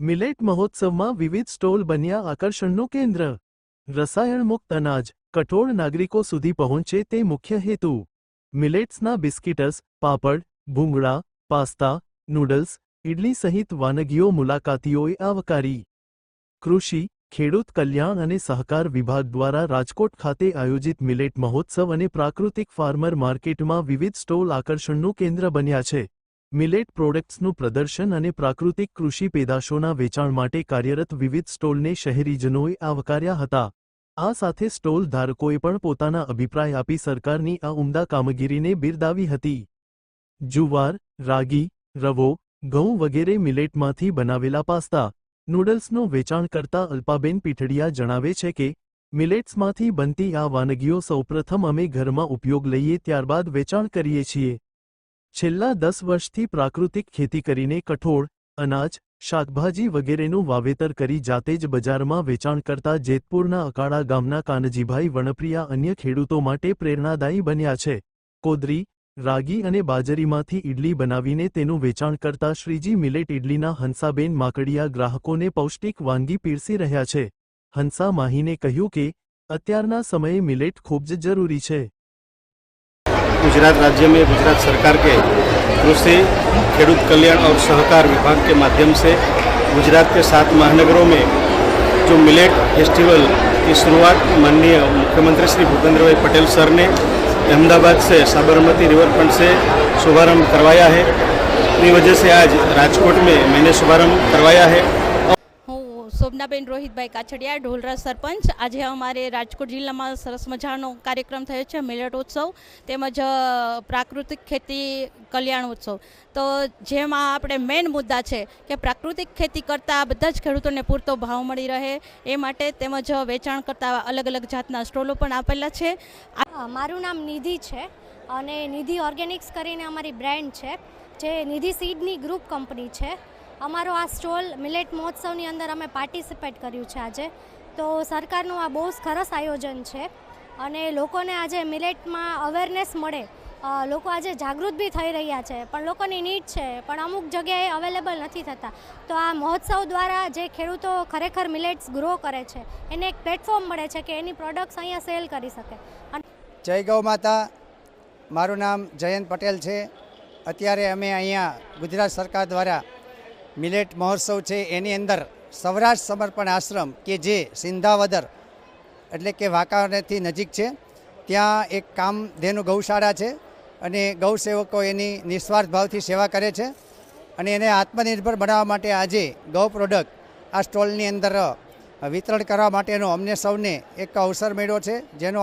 Millet મહોત્સવમાં વિવિધ stall બન્યા આકર્ષણનું કેન્દ્ર રસાયણ મુક્ત અનાજ કઠોળ નાગરિકો સુધી પહોંચે તે મુખ્ય હેતુ મિલેટ્સના બિસ્કિટસ પાપડ ભૂંગળા પાસ્તા નૂડલ્સ ઇડલી સહિત વાનગીઓ મુલાકાતીઓએ આવકારી કૃષિ ખેડૂત કલ્યાણ અને સહકાર વિભાગ દ્વારા રાજકોટ ખાતે આયોજિત મિલેટ મહોત્સવ અને પ્રાકૃતિક ફાર્મર માર્કેટમાં વિવિધ સ્ટોલ આકર્ષણનું કેન્દ્ર બન્યા છે મિલેટ પ્રોડક્ટ્સનું પ્રદર્શન અને પ્રાકૃતિક કૃષિ પેદાશોના વેચાણ માટે કાર્યરત વિવિધ સ્ટોલને શહેરીજનોએ આવકાર્યા હતા. આ સાથે સ્ટોલ ધારકોએ પણ પોતાના અભિપ્રાય આપી સરકારની આ ઉમદા કામગીરીને બિરદાવી હતી. જુવાર, રાગી, રવો, ઘઉં વગેરે મિલેટમાંથી બનાવેલા પાસ્તા, નૂડલ્સનું વેચાણ કરતા અલ્પાબેન પીઠડિયા જણાવે છે કે, મિલેટ્સમાંથી બનતી આ વાનગીઓ સૌપ્રથમ અમે ઘરમાં ઉપયોગ લઈએ ત્યારબાદ વેચાણ કરીએ છીએ. છેલ્લા દસ વર્ષથી પ્રાકૃતિક ખેતી કરીને કઠોળ, અનાજ, શાકભાજી વગેરેનું વાવેતર કરી જાતે જ બજારમાં વેચાણ કરતા જેતપુરના અકાળા ગામના કાનજીભાઈ વણપ્રિયા અન્ય ખેડૂતો માટે પ્રેરણાદાયી બન્યા છે. કોદરી, રાગી અને બાજરીમાંથી ઇડલી બનાવીને તેનું વેચાણ કરતા શ્રીજી મિલેટ ઇડલીના હંસાબેન માકડિયા ગ્રાહકોને પૌષ્ટિક વાનગી પીરસી રહ્યા છે. હંસા માહીને કહ્યું કે, અત્યારના સમયે મિલેટ ખૂબ જ જરૂરી છે. गुजरात राज्य में गुजरात सरकार के कृषि खेडूत कल्याण और सहकार विभाग के माध्यम से गुजरात के सात महानगरों में जो मिलेट फेस्टिवल की शुरुआत माननीय मुख्यमंत्री श्री भूपेंद्र भाई पटेल सर ने अहमदाबाद से साबरमती रिवरफ्रंट से शुभारंभ करवाया है इसी वजह से आज राजकोट में मैंने शुभारंभ करवाया है શોભનાબેન રોહિતભાઈ કાછડિયા, ઢોલરા સરપંચ. આજે અમારે રાજકોટ જિલ્લામાં સરસ મજાનો કાર્યક્રમ થયો છે, મિલેટ ઉત્સવ તેમજ પ્રાકૃતિક ખેતી કલ્યાણ ઉત્સવ. તો જેમાં આપણે મેઇન મુદ્દા છે કે પ્રાકૃતિક ખેતી કરતાં બધા જ ખેડૂતોને પૂરતો ભાવ મળી રહે, એ માટે તેમજ વેચાણ કરતાં અલગ અલગ જાતના સ્ટોલો પણ આપેલા છે. મારું નામ નિધિ છે અને નિધિ ઓર્ગેનિક્સ કરીને અમારી બ્રાન્ડ છે, જે નિધિ સીડની ગ્રુપ કંપની છે. અમારો આ સ્ટોલ મિલેટ મહોત્સવની અંદર અમે પાર્ટિસિપેટ કર્યું છે આજે. તો સરકારનું આ બહુ સરસ આયોજન છે અને લોકોને આજે મિલેટમાં અવેરનેસ મળે. લોકો આજે જાગૃત બી થઈ રહ્યા છે, પણ લોકોની નીડ છે, પણ અમુક જગ્યાએ અવેલેબલ નથી થતા. તો આ મહોત્સવ દ્વારા જે ખેડૂતો ખરેખર મિલેટ્સ ગ્રો કરે છે, એને એક પ્લેટફોર્મ મળે છે કે એની પ્રોડક્ટ્સ અહીંયા સેલ કરી શકે. જય ગૌ માતા, મારું નામ જયંત પટેલ છે. અત્યારે અમે અહીંયા ગુજરાત સરકાર દ્વારા મિલેટ મહોત્સવ છે. એની અંદર સૌરાષ્ટ્ર સમર્પણ આશ્રમ કે જે સિંધાવદર એટલે કે વાંકાનેરથી નજીક છે. ત્યાં એક કામધેનુ ગૌશાળા છે અને ગૌ સેવકો એની નિસ્વાર્થ ભાવથી સેવા કરે છે અને એને આત્મનિર્ભર બનાવવા માટે આજે ગૌ પ્રોડક્ટ આ સ્ટોલની અંદર વિતરણ કરવા માટેનો અમને સૌને એક અવસર મળ્યો છે. જેનો